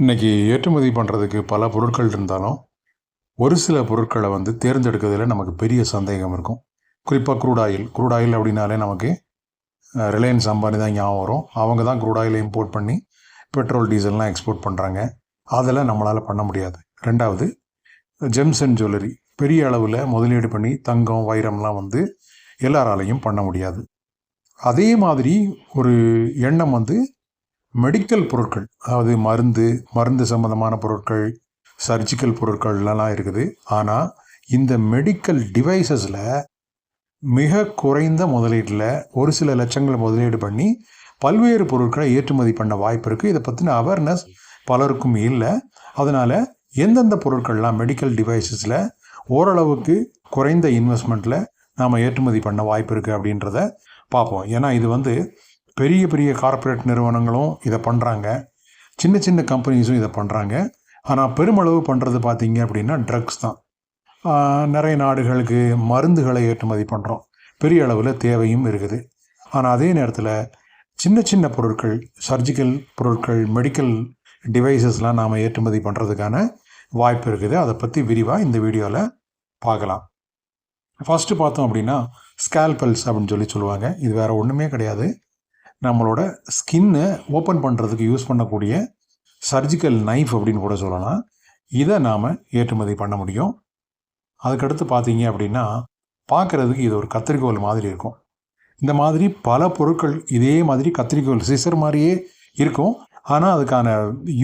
இன்றைக்கி ஏற்றுமதி பண்ணுறதுக்கு பல பொருட்கள் இருந்தாலும் ஒரு சில பொருட்களை வந்து தேர்ந்தெடுக்கிறதுல நமக்கு பெரிய சந்தேகம் இருக்கும். குறிப்பாக குரூடாயில் ஆயில் ஆயில் அப்படின்னாலே நமக்கு ரிலையன்ஸ் அம்பானி தான் ஞாபகம் வரும். அவங்க தான் குரூடாயில் இம்போர்ட் பண்ணி பெட்ரோல் டீசல்லாம் எக்ஸ்போர்ட் பண்ணுறாங்க அதெல்லாம் நம்மளால் பண்ண முடியாது. ரெண்டாவது ஜெம்ஸ் அண்ட் ஜுவல்லரி. பெரிய அளவில் முதலீடு பண்ணி தங்கம் வைரம்லாம் வந்து எல்லாராலையும் பண்ண முடியாது. அதே மாதிரி ஒரு எண்ணம் வந்து மெடிக்கல் பொருட்கள் அதாவது மருந்து மருந்து சம்மந்தமான பொருட்கள் சர்ஜிக்கல் பொருட்கள்லாம் இருக்குது. ஆனால் இந்த மெடிக்கல் டிவைசஸில் மிக குறைந்த முதலீட்டில் ஒரு சில லட்சங்களை முதலீடு பண்ணி பல்வேறு பொருட்களை ஏற்றுமதி பண்ண வாய்ப்பு இருக்குது இதை பற்றின அவேர்னஸ் பலருக்கும் இல்லை. அதனால் எந்தெந்த பொருட்கள்லாம் மெடிக்கல் டிவைசஸில் ஓரளவுக்கு குறைந்த இன்வெஸ்ட்மெண்ட்டில் நாம் ஏற்றுமதி பண்ண வாய்ப்பு இருக்குது அப்படின்றத பார்ப்போம். ஏன்னா இது வந்து பெரிய பெரிய கார்ப்பரேட் நிறுவனங்களும் இதை பண்ணுறாங்க சின்ன சின்ன கம்பெனிஸும் இதை பண்ணுறாங்க ஆனால் பெருமளவு பண்ணுறது பார்த்தீங்க அப்படின்னா ட்ரக்ஸ் தான். நிறைய நாடுகளுக்கு மருந்துகளை ஏற்றுமதி பண்ணுறோம் பெரிய அளவில் தேவையும் இருக்குது. ஆனால் அதே நேரத்தில் சின்ன சின்ன பொருட்கள் சர்ஜிக்கல் பொருட்கள் மெடிக்கல் டிவைசஸ்லாம் நாம் ஏற்றுமதி பண்ணுறதுக்கான வாய்ப்பு இருக்குது. அதை பற்றி விரிவாக இந்த வீடியோவில் பார்க்கலாம். ஃபஸ்ட்டு பார்த்தோம் அப்படின்னா ஸ்கேல்பல்ஸ் அப்படின்னு சொல்லி சொல்லுவாங்க. இது வேறு ஒன்றுமே கிடையாது. நம்மளோட ஸ்கின்னை ஓப்பன் பண்ணுறதுக்கு யூஸ் பண்ணக்கூடிய சர்ஜிக்கல் நைஃப் அப்படின்னு கூட சொல்லலாம். இதை நாம் ஏற்றுமதி பண்ண முடியும். அதுக்கடுத்து பார்த்தீங்க அப்படின்னா பார்க்குறதுக்கு இது ஒரு கத்திரிக்கோல் மாதிரி இருக்கும். இந்த மாதிரி பல பொருட்கள் இதே மாதிரி கத்திரிக்கோல் சிசர் மாதிரியே இருக்கும். ஆனால் அதுக்கான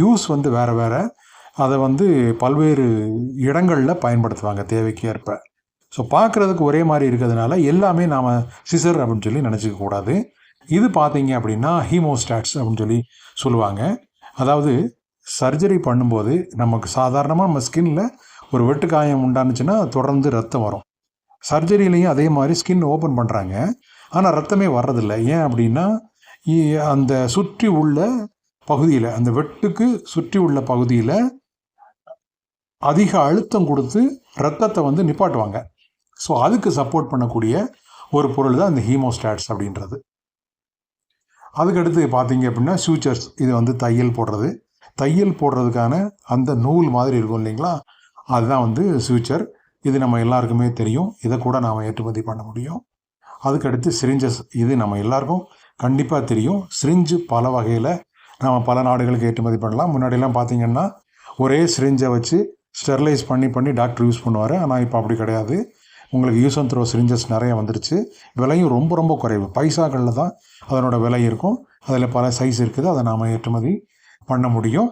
யூஸ் வந்து வேறு வேறு. அதை வந்து பல்வேறு இடங்களில் பயன்படுத்துவாங்க தேவைக்கு ஏற்ப. ஸோ பார்க்குறதுக்கு ஒரே மாதிரி இருக்கிறதுனால எல்லாமே நாம் சிசர் அப்படின்னு சொல்லி நினச்சிக்க கூடாது. இது பார்த்தீங்க அப்படின்னா ஹீமோஸ்டாட்ஸ் அப்படின்னு சொல்லி சொல்லுவாங்க. அதாவது சர்ஜரி பண்ணும்போது நமக்கு சாதாரணமாக நம்ம ஸ்கின்ல ஒரு வெட்டுக்காயம் உண்டானுச்சுன்னா தொடர்ந்து ரத்தம் வரும். சர்ஜரியிலையும் அதே மாதிரி ஸ்கின் ஓப்பன் பண்ணுறாங்க ஆனால் ரத்தமே வர்றதில்லை. ஏன் அப்படின்னா அந்த சுற்றி உள்ள பகுதியில் அந்த வெட்டுக்கு சுற்றி உள்ள பகுதியில் அதிக அழுத்தம் கொடுத்து ரத்தத்தை வந்து நிப்பாட்டுவாங்க. ஸோ அதுக்கு சப்போர்ட் பண்ணக்கூடிய ஒரு பொருள் தான் இந்த ஹீமோஸ்டாட்ஸ் அப்படின்றது. அதுக்கடுத்து பார்த்தீங்க அப்படின்னா சூச்சர்ஸ் இது வந்து தையல் போடுறது. தையல் போடுறதுக்கான அந்த நூல் மாதிரி இருக்கும் இல்லைங்களா? அதுதான் வந்து ஃபியூச்சர் இது நம்ம எல்லாருக்குமே தெரியும். இதை கூட நாம் ஏற்றுமதி பண்ண முடியும். அதுக்கடுத்து சிரிஞ்சஸ் இது நம்ம எல்லாருக்கும் கண்டிப்பாக தெரியும். சிரிஞ்சு பல வகையில் நாம் பல நாடுகளுக்கு ஏற்றுமதி பண்ணலாம். முன்னாடிலாம் பார்த்தீங்கன்னா ஒரே சிரிஞ்சை வச்சு ஸ்டெர்லைஸ் பண்ணி பண்ணி டாக்டர் யூஸ் பண்ணுவார். ஆனால் இப்போ அப்படி கிடையாது. உங்களுக்கு யூஸ் அண்ட் த்ரோ சிரிஞ்சஸ் நிறைய வந்துருச்சு. விலையும் ரொம்ப ரொம்ப குறைவு. பைசாக்களில் தான் அதனோட விலை இருக்கும். அதில் பல சைஸ் இருக்குது. அதை நாம் ஏற்றுமதி பண்ண முடியும்.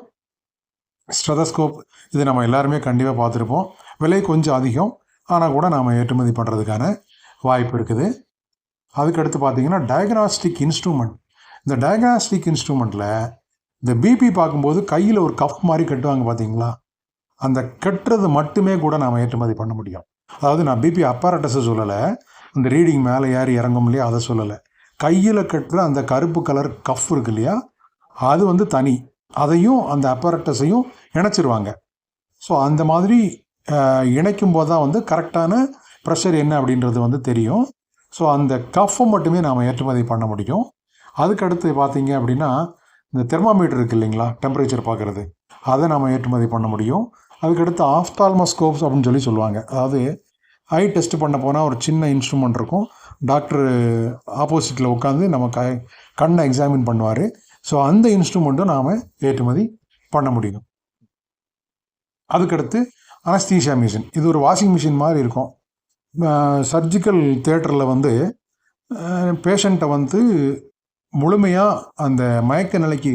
ஸ்ட்ரெதஸ்கோப் இது நம்ம எல்லாருமே கண்டிப்பாக பார்த்துருப்போம். விலை கொஞ்சம் அதிகம். ஆனால் கூட நாம் ஏற்றுமதி பண்ணுறதுக்கான வாய்ப்பு இருக்குது. அதுக்கடுத்து பார்த்தீங்கன்னா டயக்னாஸ்டிக் இன்ஸ்ட்ருமெண்ட் இந்த டயக்னாஸ்டிக் இன்ஸ்ட்ருமெண்ட்டில் இந்த பிபி பார்க்கும்போது கையில் ஒரு கஃப் மாதிரி கட்டுவாங்க பார்த்தீங்களா? அந்த கட்டுறது மட்டுமே கூட நாம் ஏற்றுமதி பண்ண முடியும். அதாவது நான் பிபி அப்பாரட்டஸை சொல்லலை. அந்த ரீடிங் மேலே ஏறி இறங்கும் இல்லையா அதை சொல்லலை. கையில் கட்டுற அந்த கருப்பு கலர் கஃப் இருக்கு இல்லையா அது வந்து தனி. அதையும் அந்த அப்பாரட்டஸையும் இணைச்சிருவாங்க. ஸோ அந்த மாதிரி இணைக்கும் போது தான் வந்து கரெக்டான ப்ரெஷர் என்ன அப்படின்றது வந்து தெரியும். ஸோ அந்த கஃப்பை மட்டுமே நாம் ஏற்றுமதி பண்ண முடியும். அதுக்கடுத்து பார்த்தீங்க அப்படின்னா இந்த தெர்மாமீட்டர் இருக்குது இல்லைங்களா டெம்பரேச்சர் பார்க்குறது. அதை நாம் ஏற்றுமதி பண்ண முடியும். அதுக்கடுத்து ஆஃப்தால்மோஸ்கோப்ஸ் அப்படின்னு சொல்லி சொல்லுவாங்க. அதாவது ஐ டெஸ்ட் பண்ண போனால் ஒரு சின்ன இன்ஸ்ட்ருமெண்ட் இருக்கும். டாக்டர் ஆப்போசிட்டில் உட்காந்து நம்ம க கண்ணை எக்ஸாமின் பண்ணுவார். ஸோ அந்த இன்ஸ்ட்ருமெண்ட்டும் நாம் ஏற்றுமதி பண்ண முடியும். அதுக்கடுத்து அனஸ்தீஷியா மிஷின் இது ஒரு வாஷிங் மிஷின் மாதிரி இருக்கும். சர்ஜிக்கல் தேட்டரில் வந்து பேஷண்ட்டை வந்து முழுமையாக அந்த மயக்க நிலைக்கு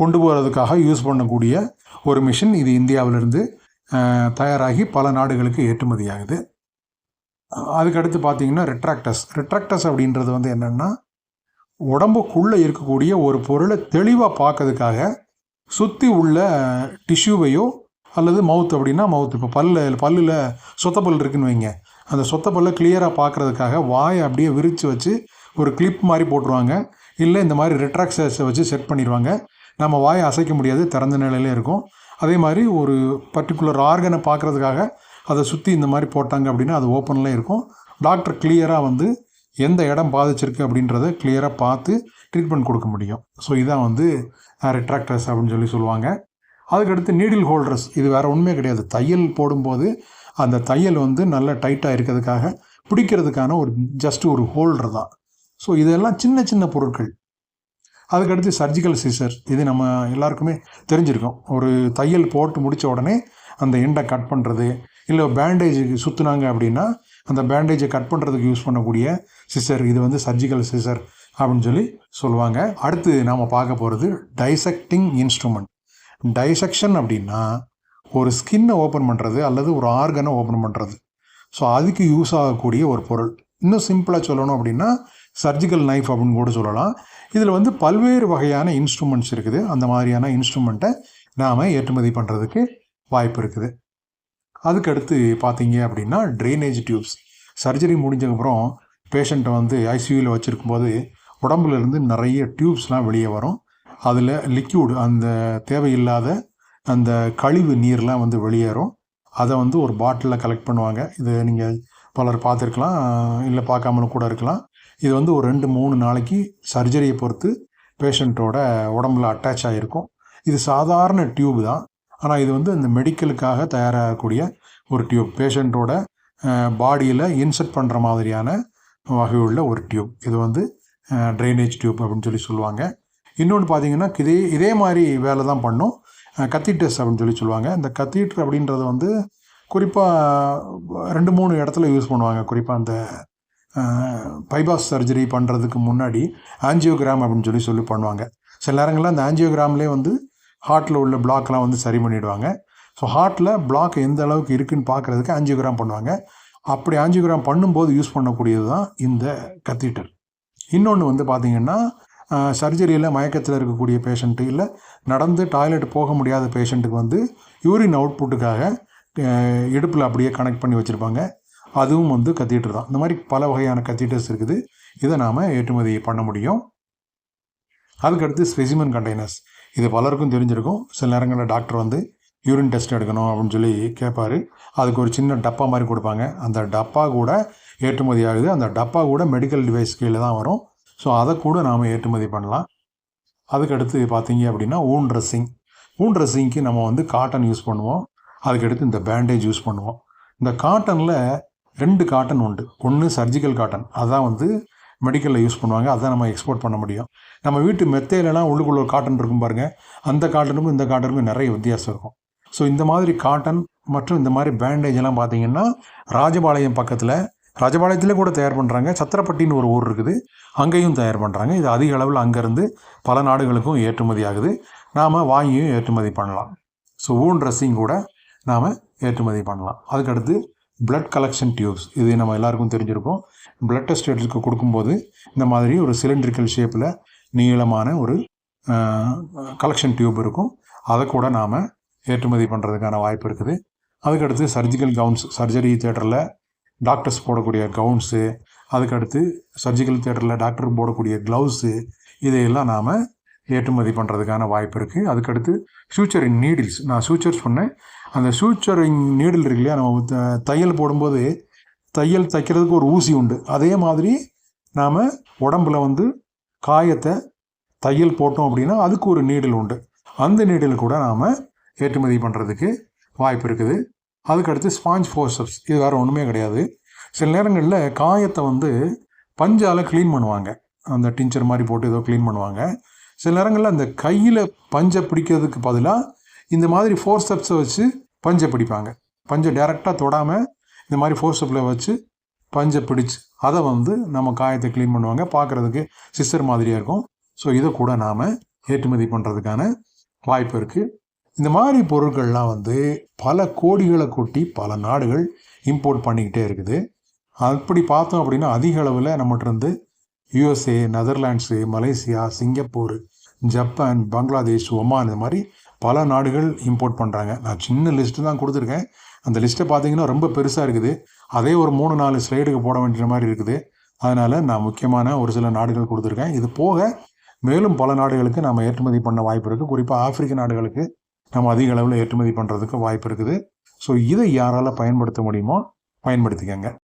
கொண்டு போகிறதுக்காக யூஸ் பண்ணக்கூடிய ஒரு மிஷின் இது இந்தியாவிலிருந்து தயாராகி பல நாடுகளுக்கு ஏற்றுமதி ஆகுது அதுக்கடுத்து பார்த்தீங்கன்னா ரெட்ராக்டஸ் ரெட்ராக்டஸ் அப்படின்றது வந்து என்னென்னா உடம்புக்குள்ளே இருக்கக்கூடிய ஒரு பொருளை தெளிவாக பார்க்கறதுக்காக சுற்றி உள்ள டிஷ்யூவையோ அல்லது மவுத் அப்படின்னா மவுத் இப்போ பல்ல பல்லில் சொத்தப்பல் இருக்குன்னு வைங்க. அந்த சொத்தப்பல்லை கிளியராக பார்க்குறதுக்காக வாயை அப்படியே விரித்து வச்சு ஒரு கிளிப் மாதிரி போட்டுருவாங்க. இல்லை இந்த மாதிரி ரெட்ராக்சர்ஸை வச்சு செட் பண்ணிடுவாங்க நம்ம வாயை அசைக்க முடியாது திறந்த நிலையிலே இருக்கும். அதே மாதிரி ஒரு பர்டிகுலர் ஆர்கனை பார்க்குறதுக்காக அதை சுற்றி இந்த மாதிரி போட்டாங்க அப்படின்னா அது ஓப்பனில் இருக்கும். டாக்டர் கிளியராக வந்து எந்த இடம் பாதிச்சிருக்கு அப்படின்றத கிளியராக பார்த்து ட்ரீட்மெண்ட் கொடுக்க முடியும். ஸோ இதான் வந்து ரிட்ராக்டர்ஸ் அப்படின்னு சொல்லி சொல்லுவாங்க. அதுக்கடுத்து நீடில் ஹோல்டர்ஸ் இது வேறு ஒன்றுமே கிடையாது. தையல் போடும்போது அந்த தையல் வந்து நல்ல டைட்டாக இருக்கிறதுக்காக பிடிக்கிறதுக்கான ஒரு ஜஸ்ட் ஒரு ஹோல்டர் தான். ஸோ இதெல்லாம் சின்ன சின்ன பொருட்கள். அதுக்கடுத்து சர்ஜிக்கல் சிசர் இது நம்ம எல்லாருக்குமே தெரிஞ்சிருக்கோம். ஒரு தையல் போட்டு முடித்த உடனே அந்த எண்டை கட் பண்ணுறது இல்லை பேண்டேஜுக்கு சுற்றுனாங்க அப்படின்னா அந்த பேண்டேஜை கட் பண்ணுறதுக்கு யூஸ் பண்ணக்கூடிய சிசர் இது வந்து சர்ஜிக்கல் சிசர் அப்படின்னு சொல்லி சொல்லுவாங்க. அடுத்து நாம் பார்க்க போகிறது டைசெக்டிங் இன்ஸ்ட்ருமெண்ட் டைசெக்ஷன் அப்படின்னா ஒரு ஸ்கின்னை ஓப்பன் பண்ணுறது அல்லது ஒரு ஆர்கனை ஓப்பன் பண்ணுறது ஸோ அதுக்கு யூஸ் ஆகக்கூடிய ஒரு பொருள். இன்னும் சிம்பிளாக சொல்லணும் அப்படின்னா சர்ஜிக்கல் நைஃப் அப்படின்னு கூட சொல்லலாம். இதில் வந்து பல்வேறு வகையான இன்ஸ்ட்ருமெண்ட்ஸ் இருக்குது. அந்த மாதிரியான இன்ஸ்ட்ருமெண்ட்டை நாம் ஏற்றுமதி பண்ணுறதுக்கு வாய்ப்பு இருக்குது. அதுக்கடுத்து பார்த்தீங்க அப்படின்னா ட்ரைனேஜ் டியூப்ஸ் சர்ஜரி முடிஞ்சதுக்கப்புறம் பேஷண்ட்டை வந்து ஐசியூவில் வச்சுருக்கும்போது உடம்புலருந்து நிறைய டியூப்ஸ்லாம் வெளியே வரும். அதில் லிக்யூடு அந்த தேவையில்லாத அந்த கழிவு நீர்லாம் வந்து வெளியேறும். அதை வந்து ஒரு பாட்டிலில் கலெக்ட் பண்ணுவாங்க. இது நீங்கள் பலர் பார்த்துருக்கலாம். இல்லை பார்க்காமலும் கூட இருக்கலாம். இது வந்து ஒரு ரெண்டு மூணு நாளைக்கு சர்ஜரியை பொறுத்து பேஷண்ட்டோட உடம்புல அட்டாச் ஆகிருக்கும் இது சாதாரண டியூப் தான். ஆனால் இது வந்து இந்த மெடிக்கலுக்காக தயாராகக்கூடிய ஒரு டியூப் பேஷண்ட்டோட பாடியில் இன்செர்ட் பண்ணுற மாதிரியான வகையுள்ள ஒரு டியூப் இது வந்து ட்ரைனேஜ் டியூப் அப்படின்னு சொல்லி சொல்லுவாங்க. இன்னொன்று பார்த்தீங்கன்னா இதே இதே மாதிரி வேலை தான் பண்ணும். கத்தீட்டர்ஸ் அப்படின்னு சொல்லி சொல்லுவாங்க. இந்த கத்தீட்ரு அப்படின்றது வந்து குறிப்பாக ரெண்டு மூணு இடத்துல யூஸ் பண்ணுவாங்க. குறிப்பாக அந்த பைபாஸ் சர்ஜரி பண்ணுறதுக்கு முன்னாடி ஆஞ்சியோகிராம் அப்படின்னு சொல்லி சொல்லி பண்ணுவாங்க. சில நேரங்களில் அந்த ஆஞ்சியோகிராம்லேயே வந்து ஹார்ட்டில் உள்ள பிளாக்லாம் வந்து சரி பண்ணிவிடுவாங்க ஸோ ஹார்ட்டில் பிளாக் எந்த அளவுக்கு இருக்குன்னு பார்க்குறதுக்கு ஆஞ்சியோகிராம் பண்ணுவாங்க. அப்படி ஆஞ்சியோகிராம் பண்ணும்போது யூஸ் பண்ணக்கூடியது தான் இந்த கத்தீட்டர் இன்னொன்று வந்து பார்த்திங்கன்னா சர்ஜரியில் மயக்கத்தில் இருக்கக்கூடிய பேஷண்ட்டு இல்லை நடந்து டாய்லெட் போக முடியாத பேஷண்ட்டுக்கு வந்து யூரின் அவுட்புட்டுக்காக இடுப்பில் அப்படியே கனெக்ட் பண்ணி வச்சுருப்பாங்க. அதுவும் வந்து கத்தீட்ரு தான். இந்த மாதிரி பல வகையான கத்தீட்டர்ஸ் இருக்குது. இதை நாம் ஏற்றுமதி பண்ண முடியும். அதுக்கடுத்து ஸ்பெசிமன் கண்டெய்னர்ஸ். இது பலருக்கும் தெரிஞ்சிருக்கும். சில நேரங்களில் டாக்டர் வந்து யூரின் டெஸ்ட் எடுக்கணும் அப்படின்னு சொல்லி கேட்பார். அதுக்கு ஒரு சின்ன டப்பா மாதிரி கொடுப்பாங்க. அந்த டப்பா கூட ஏற்றுமதி ஆகுது. அந்த டப்பா கூட மெடிக்கல் டிவைஸ் கீழே தான் வரும். ஸோ அதை கூட நாம் ஏற்றுமதி பண்ணலாம். அதுக்கடுத்து பார்த்தீங்க அப்படின்னா ஊன் ட்ரெஸ்ஸிங் ஊன் ட்ரெஸ்ஸிங்க்கு நம்ம வந்து காட்டன் யூஸ் பண்ணுவோம். அதுக்கடுத்து இந்த பேண்டேஜ் யூஸ் பண்ணுவோம். இந்த காட்டனில் ரெண்டு காட்டன் உண்டு. ஒன்று சர்ஜிக்கல் காட்டன் அதான் வந்து மெடிக்கலில் யூஸ் பண்ணுவாங்க. அதான் நம்ம எக்ஸ்போர்ட் பண்ண முடியும். நம்ம வீட்டு மெத்தையிலலாம் உள்ளுக்குள்ள ஒரு காட்டன் இருக்கும் பாருங்கள் அந்த காட்டனுக்கும் இந்த காட்டனுக்கும் நிறைய வித்தியாசம் இருக்கும். ஸோ இந்த மாதிரி காட்டன் மற்றும் இந்த மாதிரி பேண்டேஜ் எல்லாம் பார்த்தீங்கன்னா ராஜபாளையம் பக்கத்தில் ராஜபாளையத்தில் கூட தயார் பண்ணுறாங்க சத்திரப்பட்டின்னு ஒரு ஊர் இருக்குது. அங்கேயும் தயார் பண்ணுறாங்க இது அதிக அளவில் அங்கேருந்து பல நாடுகளுக்கும் ஏற்றுமதி ஆகுது. நாம் வாங்கியும் ஏற்றுமதி பண்ணலாம். ஸோ ஊன் ட்ரெஸ்ஸிங் கூட நாம் ஏற்றுமதி பண்ணலாம். அதுக்கடுத்து பிளட் கலெக்ஷன் டியூப்ஸ் இது நம்ம எல்லாருக்கும் தெரிஞ்சிருக்கோம். பிளட் டெஸ்ட் எடுத்து கொடுக்கும்போது இந்த மாதிரி ஒரு சிலிண்ட்ரிக்கல் ஷேப்பில் நீளமான ஒரு கலெக்ஷன் டியூப் இருக்கும். அதை கூட நாம் ஏற்றுமதி பண்ணுறதுக்கான வாய்ப்பு இருக்குது. அதுக்கடுத்து சர்ஜிக்கல் கவுன்ஸ் சர்ஜரி தேட்டரில் டாக்டர்ஸ் போடக்கூடிய கவுன்ஸு அதுக்கடுத்து சர்ஜிக்கல் தேட்டரில் டாக்டர் போடக்கூடிய க்ளவுஸு இதையெல்லாம் நாம் ஏற்றுமதி பண்ணுறதுக்கான வாய்ப்பு இருக்குது அதுக்கடுத்து ஃபியூச்சரிங் நீடில்ஸ். நான் ஃபியூச்சர் சொன்னேன். அந்த ஃபியூச்சரிங் நீடில் இருக்கு இல்லையா? நம்ம தையல் போடும்போது தையல் தைக்கிறதுக்கு ஒரு ஊசி உண்டு. அதே மாதிரி நாம் உடம்புல வந்து காயத்தை தையல் போட்டோம் அப்படின்னா அதுக்கு ஒரு நீடில் உண்டு. அந்த நீடில் கூட நாம் ஏற்றுமதி பண்ணுறதுக்கு வாய்ப்பு இருக்குது. அதுக்கடுத்து ஸ்பாஞ்ச் ஃபோர்சப்ஸ் இது வேறு ஒன்றுமே கிடையாது. சில நேரங்களில் காயத்தை வந்து பஞ்சால் க்ளீன் பண்ணுவாங்க. அந்த டிஞ்சர் மாதிரி போட்டு ஏதோ க்ளீன் பண்ணுவாங்க. சில நேரங்களில் அந்த கையில் பஞ்சை பிடிக்கிறதுக்கு பதிலாக இந்த மாதிரி ஃபோர் ஸ்டெப்ஸை வச்சு பஞ்சை பிடிப்பாங்க. பஞ்சை டேரெக்டாக தொடாமல் இந்த மாதிரி ஃபோர் ஸ்டெப்பில் வச்சு பஞ்சை பிடிச்சு அதை வந்து நம்ம காயத்தை க்ளீன் பண்ணுவாங்க. பார்க்குறதுக்கு சிஸ்டர் மாதிரியாக இருக்கும். ஸோ இதை கூட நாம் ஏற்றுமதி பண்ணுறதுக்கான வாய்ப்பு இருக்குது இந்த மாதிரி பொருட்கள்லாம் வந்து பல கோடிகளை கொட்டி பல நாடுகள் இம்போர்ட் பண்ணிக்கிட்டே இருக்குது. அப்படி பார்த்தோம் அப்படின்னா அதிக அளவில் நம்மகிட்ட இருந்து USA Netherlands Malaysia Singapore Japan Bangladesh Oman இந்த மாதிரி பல நாடுகள் இம்போர்ட் பண்ணுறாங்க நான் சின்ன லிஸ்ட்டு தான் கொடுத்துருக்கேன். அந்த லிஸ்ட்டை பார்த்தீங்கன்னா ரொம்ப பெருசாக இருக்குது. அதே ஒரு மூணு நாலு ஸ்லைடுக்கு போட வேண்டிய மாதிரி இருக்குது. அதனால் நான் முக்கியமான ஒரு சில நாடுகள் கொடுத்துருக்கேன். இது போக மேலும் பல நாடுகளுக்கு நம்ம ஏற்றுமதி பண்ண வாய்ப்பு இருக்குது குறிப்பாக ஆப்பிரிக்க நாடுகளுக்கு நம்ம அதிக அளவில் ஏற்றுமதி பண்ணுறதுக்கு வாய்ப்பு இருக்குது. ஸோ இதை யாரால் பயன்படுத்த முடியுமோ பயன்படுத்திக்கங்க.